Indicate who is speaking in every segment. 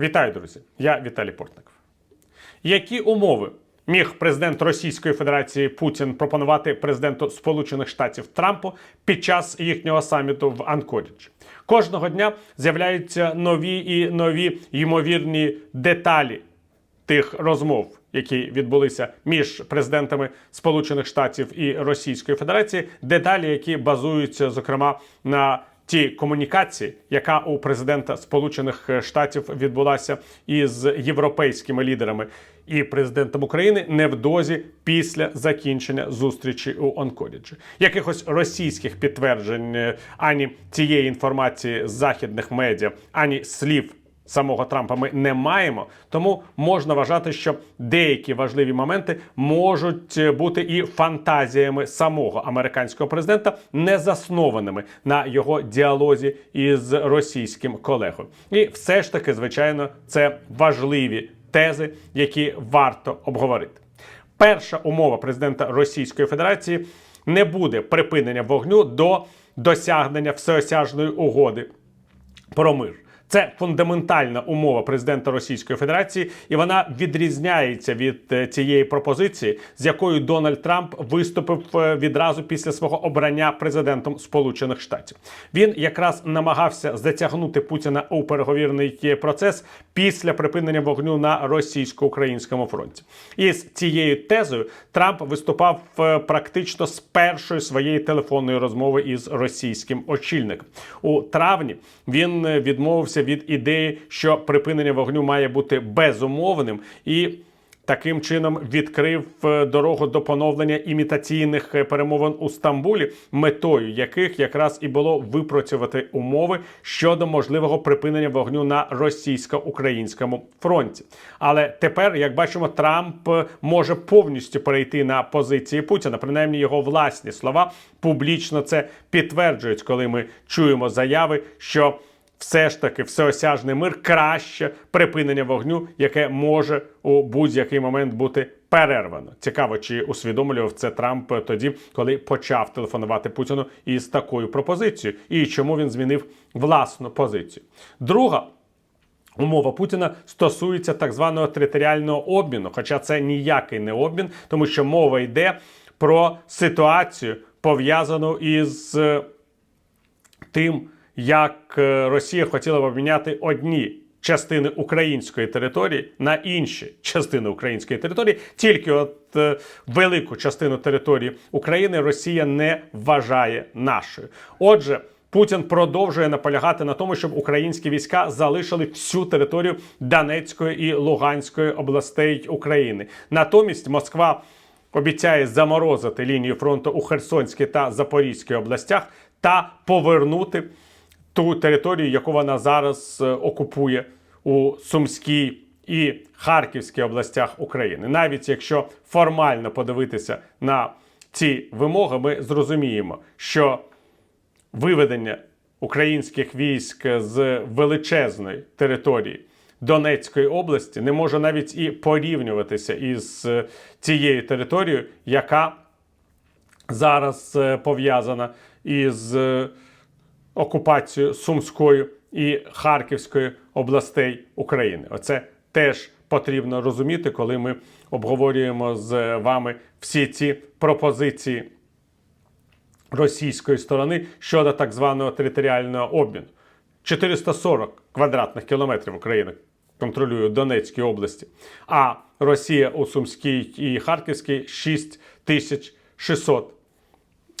Speaker 1: Вітаю, друзі! Я Віталій Портников. Які умови міг президент Російської Федерації Путін пропонувати президенту Сполучених Штатів Трампу під час їхнього саміту в Анкоріджі? Кожного дня з'являються нові і нові ймовірні деталі тих розмов, які відбулися між президентами Сполучених Штатів і Російської Федерації, деталі, які базуються зокрема на тій комунікації, яка у президента Сполучених Штатів відбулася із європейськими лідерами і президентом України невдовзі після закінчення зустрічі у Анкоріджі. Якихось російських підтверджень е, ані цієї інформації з західних медіа, ані слів самого Трампа ми не маємо, тому можна вважати, що деякі важливі моменти можуть е, бути і фантазіями самого американського президента, не заснованими на його діалозі із російським колегою. І все ж таки, звичайно, це важливі тези, які варто обговорити. Перша умова президента Російської Федерації не буде припинення вогню до досягнення всеосяжної угоди про мир. Це фундаментальна умова президента Російської Федерації, і вона відрізняється від е, цієї пропозиції, з якою Дональд Трамп виступив е, відразу після свого обрання президентом Сполучених Штатів. Він якраз намагався затягнути Путіна у переговірний процес після припинення вогню на російсько-українському фронті. І з цією тезою Трамп виступав е, практично з першої своєї телефонної розмови із російським очільником у травні. Він е, відмовився від ідеї, що припинення вогню має бути безумовним і. Таким чином відкрив е, дорогу до поновлення імітаційних е, перемовин у Стамбулі, метою яких якраз і було випрацювати умови щодо можливого припинення вогню на російсько-українському фронті. Але тепер, як бачимо, Трамп е, може повністю перейти на позиції Путіна. Принаймні його власні слова публічно це підтверджують, коли ми чуємо заяви, що все ж таки всеосяжний мир краще припинення вогню, яке може у будь-який момент бути перервано. Цікаво, чи усвідомлював це Трамп тоді, коли почав телефонувати Путіну із такою пропозицією, і чому він змінив власну позицію. Друга. Умова Путіна стосується так званого територіального обміну, хоча це ніякий не обмін, тому що мова йде про ситуацію пов'язану із тим, як е, Росія хотіла б обміняти одні частини української території на інші частини української території. Тільки от е, велику частину території України Росія не вважає нашою. Отже. Путін продовжує наполягати на тому, щоб українські війська залишили всю територію Донецької і Луганської областей України. Натомість Москва обіцяє заморозити лінію фронту у Херсонській та Запорізькій областях та повернути ту територію, яку вона зараз е, окупує у Сумській і Харківській областях України. Навіть якщо формально подивитися на ці вимоги, ми зрозуміємо, що виведення українських військ з величезної території Донецької області не може навіть і порівнюватися із е, цією територією, яка зараз е, пов'язана із окупацією Сумської і Харківської областей України. Оце теж потрібно розуміти, коли ми обговорюємо з вами всі ці пропозиції російської сторони щодо так званого територіального обміну. 440 квадратних кілометрів Україна контролює Донецькій області, а Росія у Сумській і Харківській 6600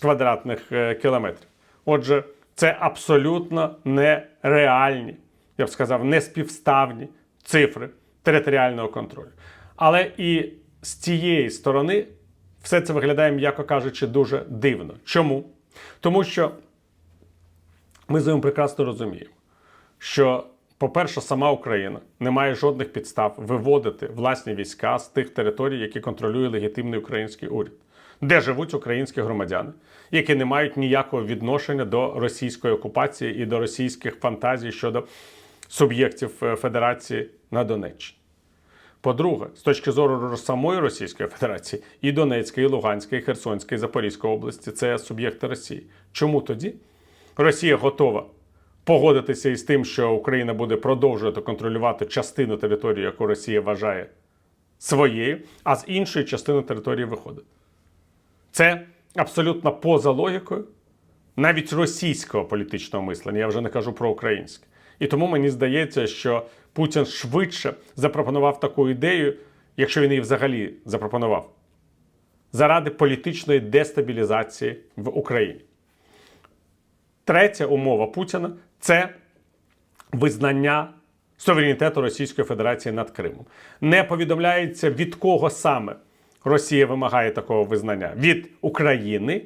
Speaker 1: квадратних е, кілометрів. Отже, це абсолютно нереальні, я б сказав, неспівставні цифри територіального контролю. Але і з цієї сторони все це виглядає, м'яко кажучи, дуже дивно. Чому? Тому що ми з вами прекрасно розуміємо, що, по-перше, сама Україна не має жодних підстав виводити власні війська з тих територій, які контролює легітимний український уряд, де живуть українські громадяни, які не мають ніякого відношення до російської окупації і до російських фантазій щодо суб'єктів е, Федерації на Донеччині. По-друге, з точки зору самої Російської Федерації, і Донецька, і Луганська, і Херсонська, і Запорізька області це суб'єкти Росії. Чому тоді Росія готова погодитися із тим, що Україна буде продовжувати контролювати частину території, яку Росія вважає своєю, а з іншої частини території виходить. Це абсолютно поза логікою навіть російського політичного мислення, я вже не кажу про українське. І тому мені здається, що Путін швидше запропонував таку ідею, якщо він її взагалі запропонував, заради політичної дестабілізації в Україні. Третя умова Путіна це визнання суверенітету Російської Федерації над Кримом. Не повідомляється, від кого саме Росія вимагає такого визнання: від України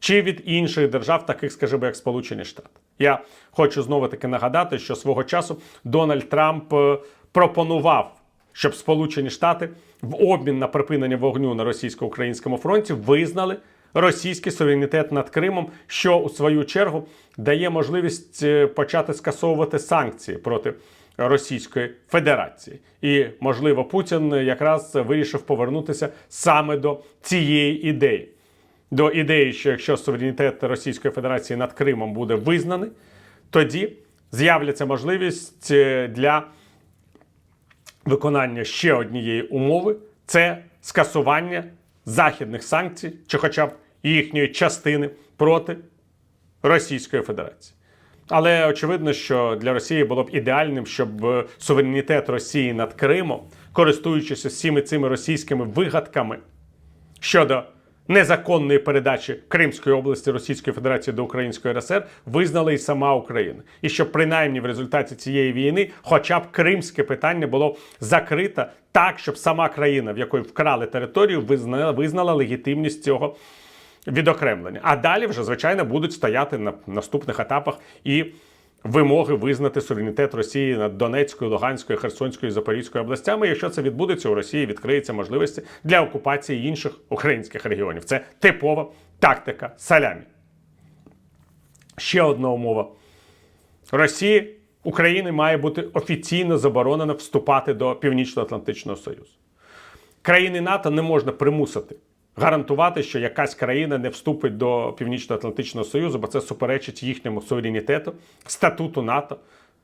Speaker 1: чи від інших держав, таких, скажімо, як Сполучені Штати. Я хочу знову таки нагадати, що свого часу Дональд Трамп е, пропонував, щоб Сполучені Штати в обмін на припинення вогню на російсько-українському фронті визнали російський суверенітет над Кримом, що у свою чергу дає можливість е, почати скасовувати санкції проти Російської Федерації. І, можливо, Путін якраз вирішив повернутися саме до цієї ідеї. До ідеї, що якщо суверенітет Російської Федерації над Кримом буде визнаний, тоді з'являться можливість е, для виконання ще однієї умови це скасування західних санкцій, чи хоча б їхньої частини проти Російської Федерації. Але очевидно, що для Росії було б ідеальним, щоб е, суверенітет Росії над Кримом, користуючись всіми цими російськими вигадками щодо незаконної передачі Кримської області Російської Федерації до Української РСР, визнала і сама Україна. І щоб принаймні в результаті цієї війни, хоча б кримське питання було закрите так, щоб сама країна, в якої вкрали територію, визнала, визнала легітимність цього відокремлення. А далі вже, звичайно, будуть стояти на наступних етапах і вимоги визнати суверенітет Росії над Донецькою, Луганською, Херсонською і Запорізькою областями. Якщо це відбудеться, у Росії відкриються можливості для окупації інших українських регіонів. Це типова тактика салямі. Ще одна умова. Росії України має бути офіційно заборонено вступати до Північно-Атлантичного Союзу. Країни НАТО не можна примусити гарантувати, що якась країна не вступить до Північно-Атлантичного Союзу, бо це суперечить їхньому суверенітету, статуту НАТО.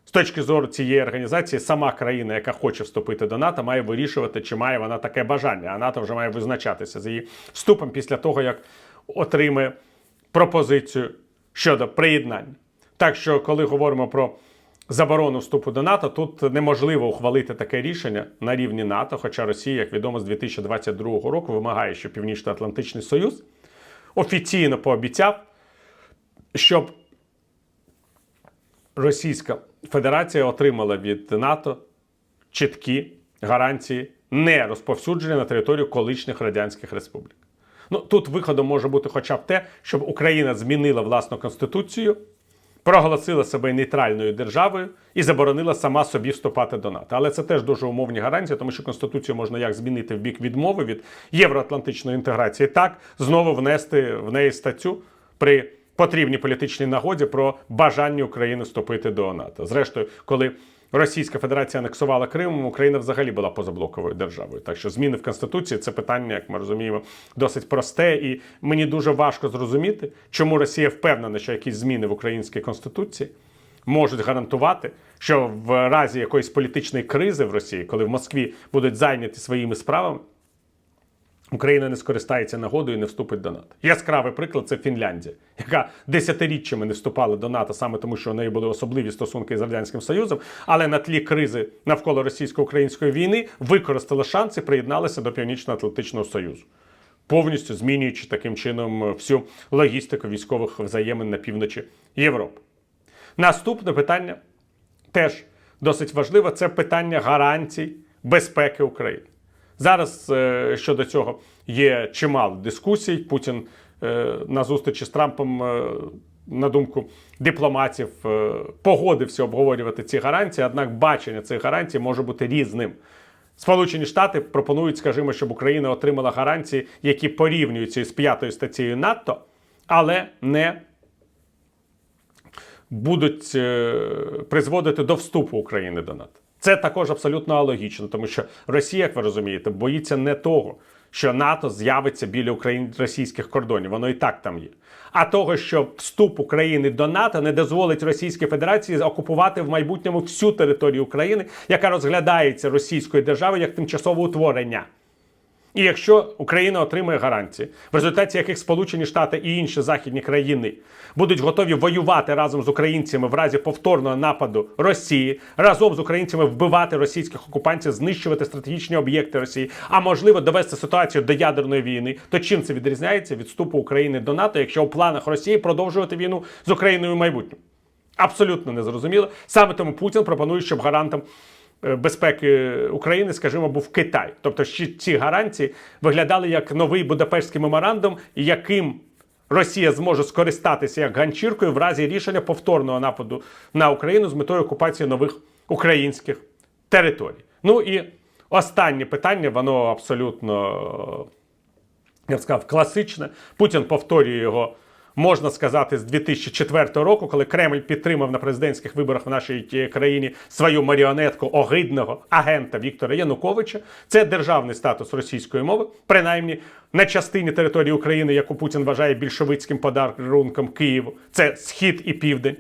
Speaker 1: З точки зору цієї організації, сама країна, яка хоче вступити до НАТО, має вирішувати, чи має вона таке бажання. А НАТО вже має визначатися з її вступом після того, як отримає пропозицію щодо приєднання. Так що, коли говоримо про заборону вступу до НАТО, тут неможливо ухвалити таке рішення на рівні НАТО. Хоча Росія, як відомо, з 2022 року вимагає, що Північно-Атлантичний Союз офіційно пообіцяв, щоб Російська Федерація отримала від НАТО чіткі гарантії не розповсюдження на територію колишніх радянських республік. Ну тут виходом може бути хоча б те, щоб Україна змінила власну конституцію, проголосила себе нейтральною державою і заборонила сама собі вступати до НАТО. Але це теж дуже умовні гарантії, тому що конституцію можна як змінити в бік відмови від євроатлантичної інтеграції, так знову внести в неї статтю при потрібній політичній нагоді про бажання України вступити до НАТО. Зрештою, коли Російська Федерація анексувала Крим, Україна взагалі була позаблоковою державою. Так що зміни в Конституції це питання, як ми розуміємо, досить просте. І мені дуже важко зрозуміти, чому Росія впевнена, що якісь зміни в українській конституції можуть гарантувати, що в разі якоїсь політичної кризи в Росії, коли в Москві будуть зайняті своїми справами, Україна не скористається нагодою і не вступить до НАТО. Яскравий приклад це Фінляндія, яка десятиріччями не вступала до НАТО саме тому, що у неї були особливі стосунки з радянським Союзом, але на тлі кризи навколо російсько-української війни використала шанс і приєдналася до Північно-Атлантичного Союзу, повністю змінюючи таким чином всю логістику військових взаємин на півночі Європи. Наступне питання теж досить важливе це питання гарантій безпеки України. Зараз е, щодо цього є чимало дискусій. Путін е, на зустрічі з Трампом, е, на думку дипломатів, погодився обговорювати ці гарантії, однак бачення цих гарантій може бути різним. Сполучені Штати пропонують, скажімо, щоб Україна отримала гарантії, які порівнюються з п'ятою статтею НАТО, але не будуть призводити до вступу України до НАТО. Це також абсолютно алогічно, тому що Росія, як ви розумієте, боїться не того, що НАТО з'явиться біля Україн російських кордонів. Воно і так там є. А того, що вступ України до НАТО не дозволить Російській Федерації окупувати в майбутньому всю територію України, яка розглядається Російською державою як тимчасове утворення. І якщо Україна отримає гарантії, в результаті яких Сполучені Штати і інші західні країни будуть готові воювати разом з українцями в разі повторного нападу Росії, разом з українцями вбивати російських окупантів, знищувати стратегічні об'єкти Росії, а можливо довести ситуацію до ядерної війни, то чим це відрізняється від вступу України до НАТО, якщо у планах Росії продовжувати війну з Україною в майбутньому? Абсолютно незрозуміло. Саме тому Путін пропонує, щоб гарантом безпеки України, скажімо, був Китай. Тобто, ці гарантії виглядали як новий Будапештський меморандум, яким Росія зможе скористатися як ганчіркою в разі рішення повторного нападу на Україну з метою окупації нових українських територій. Ну і останнє питання, воно абсолютно я б сказав, класичне. Путін повторює його, можна сказати, з 2004 року, коли Кремль підтримав на президентських виборах в нашій е, країні свою маріонетку огидного агента Віктора Януковича. Це державний статус російської мови, принаймні на частині території України, яку Путін вважає більшовицьким подарунком Києву. Це схід і південь.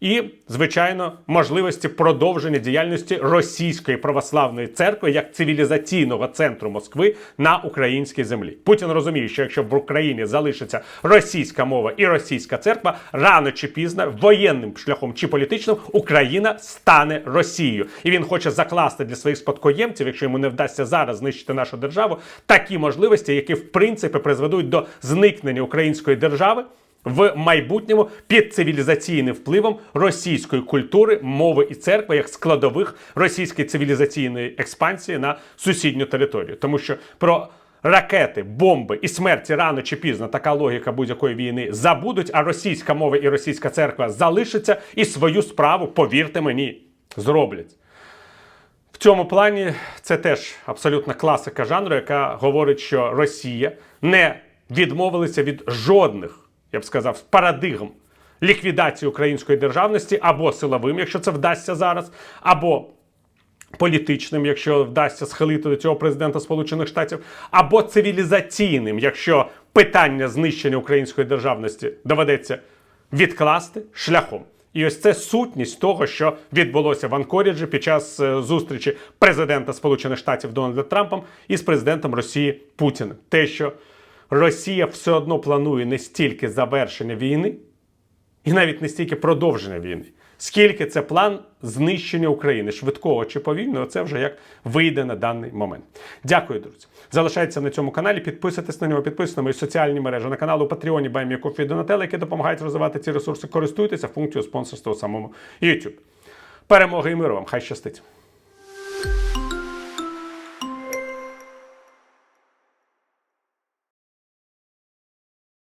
Speaker 1: І, звичайно, можливості продовження діяльності Російської православної церкви як цивілізаційного центру Москви на українській землі. Путін розуміє, що якщо в Україні залишиться російська мова і російська церква, рано чи пізно воєнним шляхом чи політичним Україна стане Росією, і він хоче закласти для своїх спадкоємців, якщо йому не вдасться зараз знищити нашу державу, такі можливості, які в принципі призведуть до зникнення української держави в майбутньому під цивілізаційним впливом російської культури, мови і церкви як складових російської цивілізаційної експансії на сусідню територію, тому що про ракети, бомби і смерті рано чи пізно така логіка будь-якої війни забудуть, а російська мова і російська церква залишаться і свою справу, повірте мені, зроблять. В цьому плані це теж абсолютна класика жанру, яка говорить, що Росія не відмовилася від жодних, я б сказав, парадигм ліквідації української державності або силовим, якщо це вдасться зараз, або політичним, якщо вдасться схилити до цього президента Сполучених Штатів, або цивілізаційним, якщо питання знищення української державності доведеться відкласти шляхом. І ось це сутність того, що відбулося в Анкоріджі під час е, зустрічі президента Сполучених Штатів Дональда Трампом із президентом Росії Путіним. Те, що Росія все одно планує не стільки завершення війни, і навіть не стільки продовження війни, скільки це план знищення України швидкого чи повільного, це вже як вийде на даний момент. Дякую, друзі. Залишайтеся на цьому каналі, підписуйтесь на нього, підписуйтесь на мої соціальні мережі, на канал у Баймі Кофі Донателла, які допомагають розвивати ці ресурси. Користуйтеся функцією спонсорства у самому YouTube. Перемоги і миру вам! Хай щастить!